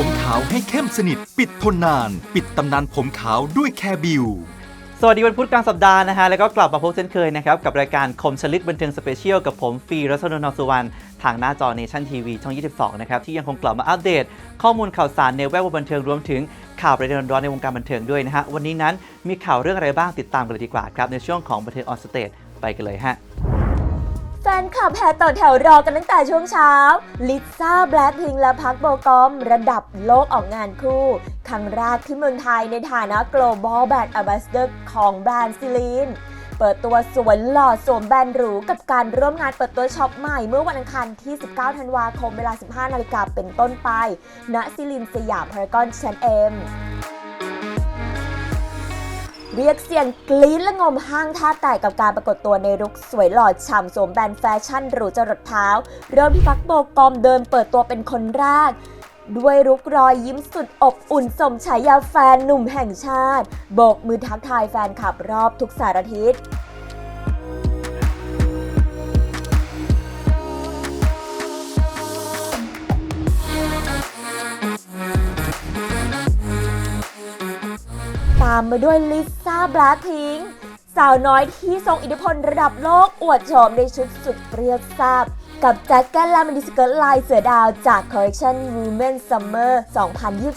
ผมขาวให้เข้มสนิท ปิดทนนาน ปิดตำนานผมขาวด้วยแคบิว สวัสดีวันพุธกลางสัปดาห์นะฮะ แล้วก็กลับมาพบเช่นเคยนะครับ กับรายการคมชลิดบันเทิงสเปเชียลกับผมฟีรัศนนท์สุวรรณทางหน้าจอเนชั่นทีวีช่อง 22 นะครับ ที่ยังคงกลับมาอัปเดต ข้อมูลข่าวสารในแวดวงบันเทิงรวมถึงข่าวประเด็นร้อนในวงการบันเทิงด้วยนะฮะวันนี้นั้นมีข่าวเรื่องอะไรบ้างติดตามกันเลยดีกว่าครับในช่วงของบันเทิงออนสเตจไปกันเลยฮะ นคลับแห่ต่อแถวรอกันตั้งแต่ช่วงเช้า ลิซ่าแบล็คพิงและพักโบกอม ระดับโลกออกงานคู่ ครั้งแรกที่เมืองไทยในฐานะ global brand ambassador ของแบรนด์ซิลีนเปิดตัวสวยหล่อสวมแบรนด์หรูกับการร่วมงานเปิดตัวช็อปใหม่เมื่อวันอังคารที่ 19 ธันวาคมเวลา 15 นาฬิกาเป็นต้นไป ณ ซิลินสยามพารากอนชั้นเอ็ม เรียกเสียงกรี๊ดและงมห้างแทบแตกกับการปรากฏตัวในลุคสวยหล่อฉ่ำสวมแบรนด์แฟชั่นหรูจรดเท้า เริ่มที่พักโบกอมเดินเปิดตัวเป็นคนแรกด้วยรุกรอยยิ้มสุดอบอุ่นสมฉายาแฟนหนุ่มแห่งชาติ โบกมือทักทายแฟนคลับรอบทุกสารทิศามมาด้วยลิซ่าบล็คพิงสาวน้อยที่ทรงอิทธิพลระดับโลกอวดโฉมในชุดสุดเปรี้ยวซาบ กับแจ็คเก็ตและมินิสเกิร์ตลายเสือดาวจากคอลเลคชัน Women Summer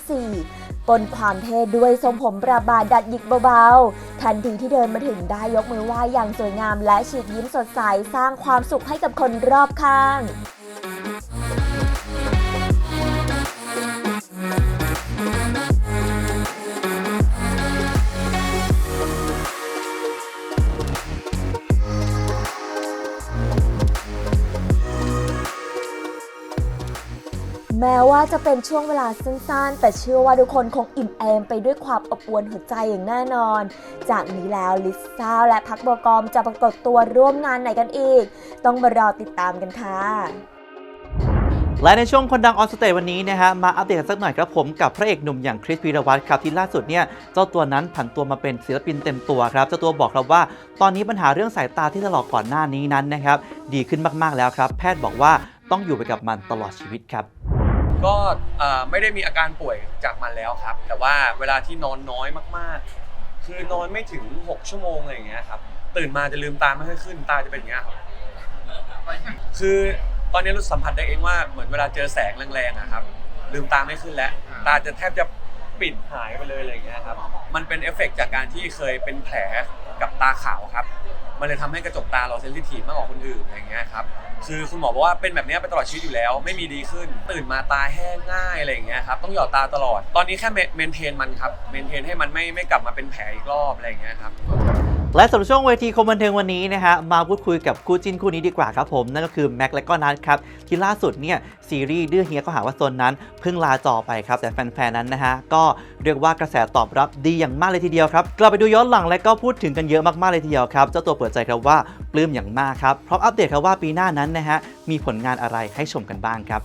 2024 ปนความเท่ด้วยทรงผมประบาดัดหยิกเบาๆ ทันทีที่เดินมาถึงได้ยกมือไหว้อย่างสวยงามและฉีกยิ้มสดใสสร้างความสุขให้กับคนรอบข้าง แม้ว่าจะเป็นช่วงเวลาสั้นๆ แต่เชื่อว่าทุกคนคงอิ่มเอมไปด้วยความอบอวลหัวใจอย่างแน่นอน จากนี้แล้วลิซ่าและพักโบกอมจะปรากฏตัวร่วมงานไหนกันอีก ต้องมารอติดตามกันค่ะและในช่วงคนดังออนสเตจวันนี้นะฮะมาอัปเดตกันสักหน่อยครับผมกับพระเอกหนุ่มอย่างคริสพีรวัตรครับที่ล่าสุดเนี่ยเจ้าตัวนั้นผันตัวมาเป็นศิลปินเต็มตัวครับเจ้าตัวบอกครับว่า ตอนนี้ปัญหาเรื่องสายตาที่ถลอกก่อนหน้านี้นั้นนะครับดีขึ้นมากๆแล้วครับ แพทย์บอกว่าต้องอยู่ไปกับมันตลอดชีวิตครับ ก็เอ่อไม่ได้มีอาการป่วยจากมันแล้วครับ แต่ว่าเวลาที่นอนน้อยมากๆ คือนอนไม่ถึง 6 ชั่วโมงอะไรอย่างเงี้ยครับตื่นมาจะลืมตาไม่ค่อยขึ้นตาจะเป็นอย่างเงี้ยครับคือตอนนี้รู้สัมผัสได้เองว่าเหมือนเวลาเจอแสงแรงๆอะครับ ลืมตาไม่ขึ้นแล้วตาจะแทบจะปิดหายไปเลยอะไรอย่างเงี้ยครับมันเป็นเอฟเฟกต์จากการที่เคยเป็นแผลกับตาขาวครับ มันเลยทำให้กระจกตาเราเซนซิทีฟมากกว่าคนอื่นอะไรอย่างเงี้ยครับคือคุณหมอบอกว่าเป็นแบบเนี้ยไปตลอดชีวิตอยู่แล้ว ไม่มีดีขึ้น ตื่นมาตาแห้งง่ายอะไรอย่างเงี้ยครับต้องหยอดตาตลอดตอนนี้แค่เมนเทนมันครับเมนเทนให้มันไม่ไม่กลับมาเป็นแผลอีกรอบอะไรอย่างเงี้ยครับ และสำหรับช่วงเวทีคมบันเทิงวันนี้นะฮะมาพูดคุยกับคู่จิ้นคู่นี้ดีกว่าครับผม นั่นก็คือแม็กและก็นัทครับ ที่ล่าสุดเนี่ยซีรีส์ดื้อเฮียก็หาว่าโซนนั้น เพิ่งลาจอไปครับ แต่แฟนๆนั้นนะฮะ ก็เรียกว่ากระแสตอบรับดีอย่างมากเลยทีเดียวครับ กลับไปดูย้อนหลังและก็พูดถึงกันเยอะมากๆเลยทีเดียวครับ เจ้าตัวเปิดใจครับว่าปลื้มอย่างมากครับพร้อมอัปเดตครับว่าปีหน้านั้นนะฮะมีผลงานอะไรให้ชมกันบ้างครับ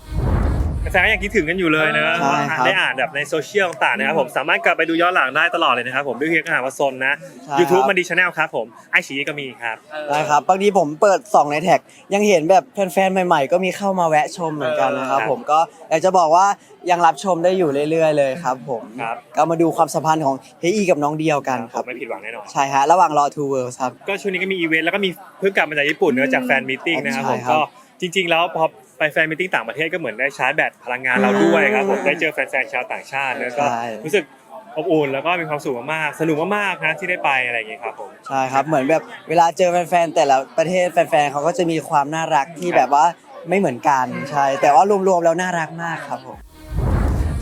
แฟนๆก็ยังคิดถึงกันอยู่เลยนะใช่ครับได้อ่านแบบในโซเชียลต่างๆนะครับผมสามารถกลับไปดูย้อนหลังได้ตลอดเลยนะครับผมด้วยเฮียกหาวาซนนะ ใช่ YouTube ครับ มันดีชาแนลครับผมไอชีก็มีครับ ได้ครับบางทีผมเปิดส่องในแท็ก ยังเห็นแบบแฟนๆ ใหม่ๆ ก็มีเข้ามาแวะชมเหมือนกันนะครับ เออผมก็อยากจะบอกว่ายังรับชมได้อยู่เรื่อยๆ เลยครับผมครับ ก็มาดูความสัมพันธ์ของเฮอีกับน้องเดียวกันครับไม่ผิดหวังแน่นอน ใช่ฮะ ระหว่างรอ Two Worlds ครับ ก็ช่วงนี้ก็มีอีเวนต์แล้วก็มีเพิ่งกลับมาจากญี่ปุ่นเนื่องจากแฟนมีตติ้งนะครับผมใช่ครับก็จริงๆแล้วพอ ไปแฟนมีตติ้งต่างประเทศก็เหมือนได้ชาร์จแบตพลังงานเราด้วยครับผมได้เจอแฟนๆชาวต่างชาติแล้วก็ใช่รู้สึกอบอุ่นแล้วก็มีความสุขมากๆสนุกมากๆนะที่ได้ไปอะไรอย่างเงี้ยครับผมใช่ครับเหมือนแบบเวลาเจอแฟนๆแต่ละประเทศแฟนๆเขาก็จะมีความน่ารักที่แบบว่าไม่เหมือนกันใช่แต่ว่ารวมๆแล้วน่ารักมากครับผม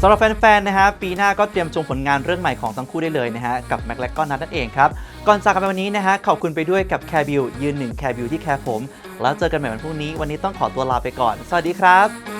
สำหรับแฟนๆ นะฮะ ปีหน้าก็เตรียมชมผลงานเรื่องใหม่ของทั้งคู่ได้เลยนะฮะ กับแม็กและก็นัทนั่นเองครับ ก่อนจากกันไปวันนี้นะฮะ ขอบคุณไปด้วยกับแคร์บิวยืนหนึ่งแคร์บิวที่แคร์ผม แล้วเจอกันใหม่วันพรุ่งนี้ วันนี้ต้องขอตัวลาไปก่อน สวัสดีครับ